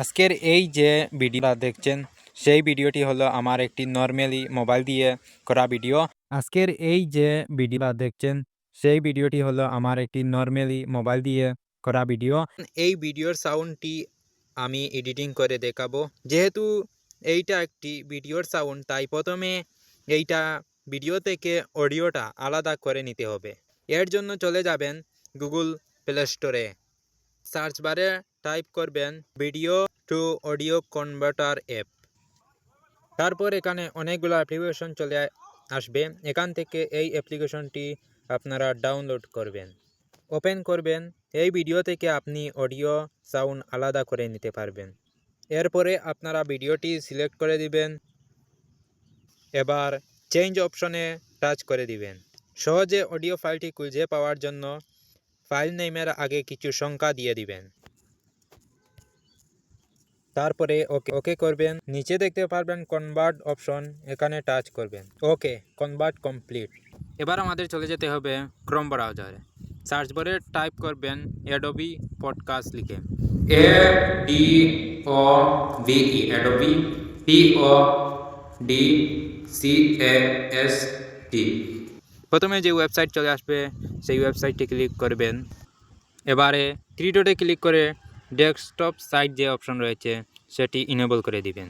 আজকের এই যে ভিডিওটা দেখছেন, সেই ভিডিওটি হলো আমার একটি নর্মালি মোবাইল দিয়ে করা ভিডিও। আজকের এই যে ভিডিওটা দেখছেন, সেই ভিডিওটি হলো আমার একটি নর্মালি মোবাইল দিয়ে করা ভিডিও। এই ভিডিওর সাউন্ডটি আমি এডিটিং করে দেখাবো। যেহেতু এইটা একটি ভিডিওর সাউন্ড, তাই প্রথমে এইটা ভিডিও থেকে অডিওটা আলাদা করে নিতে হবে। এর জন্য চলে যাবেন গুগল প্লে স্টোরে। সার্চ বারে টাইপ করবেন video to audio converter app তারপর এখানে অনেকগুলো অ্যাপ্লিকেশন চলে আসবে। এখান থেকে এই অ্যাপ্লিকেশনটি আপনারা ডাউনলোড করবেন। ওপেন করবেন। এই ভিডিও থেকে আপনি অডিও সাউন্ড আলাদা করে নিতে পারবেন। এরপরে আপনারা ভিডিওটি সিলেক্ট করে দিবেন। এবার চেঞ্জ অপশনে টাচ করে দিবেন। সহজে অডিও ফাইলটি খুঁজে পাওয়ার জন্য ফাইল নেমের আগে কিছু সংখ্যা দিয়ে দিবেন। তারপরে ওকে ওকে করবেন, নিচে দেখতে পারবেন কনভার্ট অপশন এখানে টাচ করবেন। ওকে কনভার্ট কমপ্লিট এবার আমাদের চলে যেতে হবে ক্রোম ব্রাউজারে সার্চ বারে টাইপ করবেন অ্যাডোবি পডকাস্ট লিখে। A D O B E Adobe P O D C A S T প্রথমে যে ওয়েবসাইট চলে আসবে, সেই ওয়েবসাইটে ক্লিক করবেন। এবারে থ্রি ডটে ক্লিক করে ডেস্কটপ সাইট যে অপশন রয়েছে, সেটি ইনেবল করে দিবেন।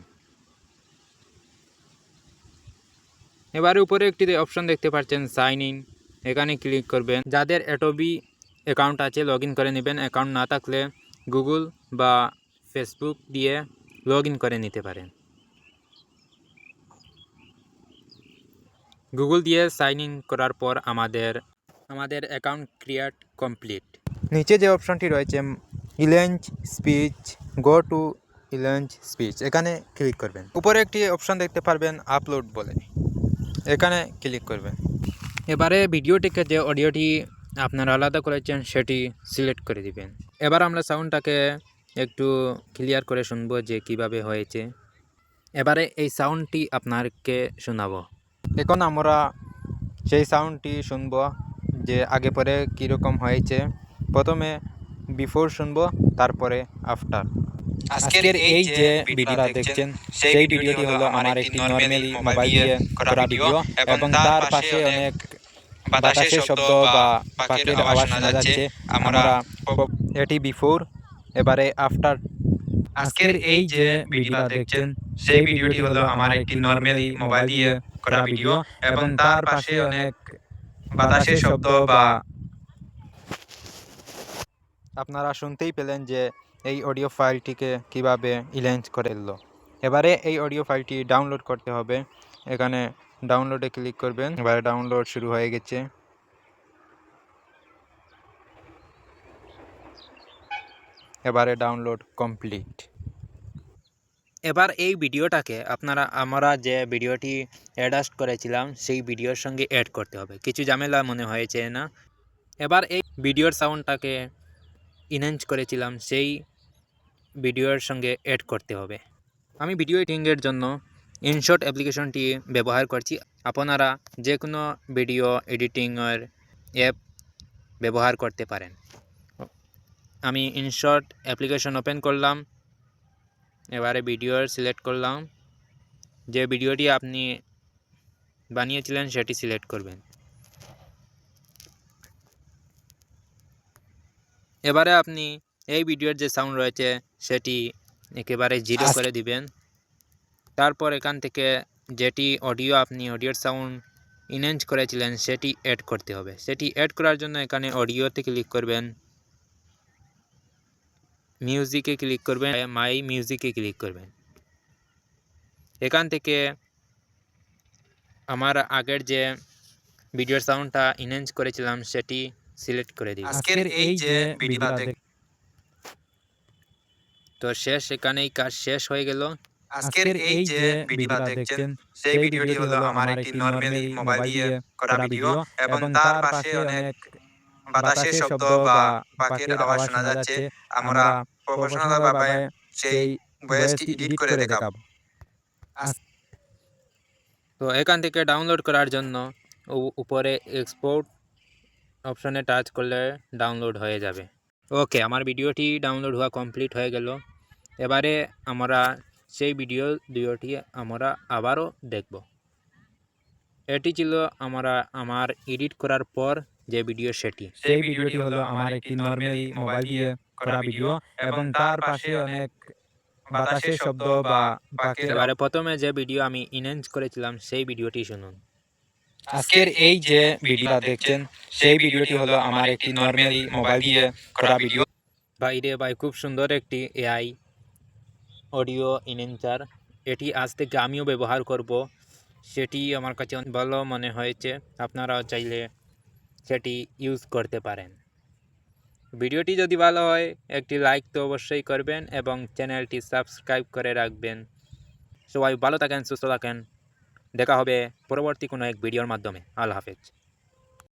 এবারে উপরে একটি অপশন দেখতে পাচ্ছেন সাইন ইন এখানে ক্লিক করবেন। যাদের অ্যাটোবি অ্যাকাউন্ট আছে লগ করে নেবেন। অ্যাকাউন্ট না থাকলে গুগল বা ফেসবুক দিয়ে লগ করে নিতে পারেন। গুগল দিয়ে সাইন ইন করার পর আমাদের আমাদের অ্যাকাউন্ট ক্রিয়েট কমপ্লিট নিচে যে অপশনটি রয়েছে enhance speech, go to enhance speech. এখানে ক্লিক করবেন। উপরে একটি অপশান দেখতে পারবেন, আপলোড বলে। এখানে ক্লিক করবেন। এবারে ভিডিওটিকে যে অডিওটি আপনারা আলাদা করেছেন, সেটি সিলেক্ট করে দিবেন। এবার আমরা সাউন্ডটাকে একটু ক্লিয়ার করে শুনব যে কীভাবে হয়েছে। এবারে এই সাউন্ডটি আপনাকে শোনাবো। এখন আমরা সেই সাউন্ডটি শুনব যে আগে পরে কীরকম হয়েছে। প্রথমে বিফোর শুনব তারপরে আফটার। আজকের এই যে ভিডিওটা দেখছেন সেই ভিডিওটি হলো আমার একটি নর্মালি মোবাইল দিয়ে করা ভিডিও এবং তার পাশে অনেক বাতাসের শব্দ বা পাখির আওয়াজ শোনা যাচ্ছে। আমরা এটি বিফোর এবারে আফটার। আজকের এই যে ভিডিওটা দেখছেন সেই ভিডিওটি হলো আমার একটি নর্মালি মোবাইল দিয়ে করা ভিডিও এবং তার পাশে অনেক বাতাসের শব্দ বা আপনারা শুনতেই পেলেন যে এই অডিও ফাইলটিকে কীভাবে ইলেন্স করে এলো এবারে এই অডিও ফাইলটি ডাউনলোড করতে হবে। এখানে ডাউনলোডে ক্লিক করবেন। এবারে ডাউনলোড শুরু হয়ে গেছে। এবারে ডাউনলোড কমপ্লিট। এবার এই ভিডিওটাকে আপনারা, আমরা যে ভিডিওটি অ্যাডাস্ট করেছিলাম, সেই ভিডিওর সঙ্গে অ্যাড করতে হবে। কিছু ঝামেলা মনে হয়েছে না? এবার এই ভিডিওর সাউন্ডটাকে ইনহ্যান্স করেছিলাম, সেই ভিডিওর সঙ্গে অ্যাড করতে হবে। আমি ভিডিও এডিটিংয়ের জন্য ইনশট অ্যাপ্লিকেশনটি ব্যবহার করছি। আপনারা যে কোনো ভিডিও এডিটিংয়ের অ্যাপ ব্যবহার করতে পারেন। আমি ইনশট অ্যাপ্লিকেশন ওপেন করলাম, এবারে ভিডিওর সিলেক্ট করলাম। যে ভিডিওটি আপনি বানিয়েছিলেন, সেটি সিলেক্ট করবেন। এবারে আপনি এই ভিডিওর যে সাউন্ড রয়েছে সেটি একেবারে জিরো করে দিবেন। তারপর এখান থেকে যেটি অডিও আপনি অডিওর সাউন্ড ইনহ্যান্স করেছিলেন সেটি অ্যাড করতে হবে। সেটি অ্যাড করার জন্য এখানে অডিওতে ক্লিক করবেন। মিউজিকে ক্লিক করবেন মাই মিউজিকে ক্লিক করবেন। এখান থেকে আমার আগের যে ভিডিওর সাউন্ডটা ইনহ্যান্স করেছিলাম সেটি সিলেক্ট করে দিই আজকের এই যে ভিডিওটা দেখ- তো শেষ এখানেই কাজ শেষ হয়ে গেল। আজকের এই যে ভিডিওটা দেখছেন সেই ভিডিওটি হলো আমার একটি নর্মালি মোবাইল দিয়ে করা ভিডিও এবং তার পাশে অনেক বাতাসের শব্দ বা পাখির আওয়াজ শোনা যাচ্ছে আমরা প্রফেশনাল ভাবে সেই ভয়েসটি এডিট করে দেখাবো। তো এখান থেকে ডাউনলোড করার জন্য উপরে এক্সপোর্ট অপশনে টাচ করলে ডাউনলোড হয়ে যাবে। ওকে আমার ভিডিওটি ডাউনলোড হওয়া কমপ্লিট হয়ে গেল। এবারে আমরা সেই ভিডিও দুটি আমরা আবারও দেখব। এটি ছিল আমরা আমার এডিট করার পর যে ভিডিও সেটি। সেই ভিডিওটি হলো আমার একটি নর্মালি মোবাইল দিয়ে করা ভিডিও এবং তার পাশে অনেক বাতাসের শব্দ বা এবারে প্রথমে যে ভিডিও আমি ইনহ্যান্স করেছিলাম সেই ভিডিওটি শুনুন। আজকের এই যে ভিডিওটা দেখছেন, সেই ভিডিওটি হলো আমার একটি নর্মালি মোবাইল দিয়ে করা ভিডিও বাইরে ভাই খুব সুন্দর একটি এআই অডিও ইনহেন্সার এটি আজ থেকে আমিও ব্যবহার করব। সেটি আমার কাছে ভালো মনে হয়েছে। আপনারাও চাইলে সেটি ইউজ করতে পারেন। ভিডিওটি যদি ভালো হয়, একটি লাইক তো অবশ্যই করবেন এবং চ্যানেলটি সাবস্ক্রাইব করে রাখবেন। সবাই ভালো থাকেন, সুস্থ থাকেন। দেখা হবে পরবর্তী কোনো এক ভিডিওর মাধ্যমে। আল্লাহ হাফেজ।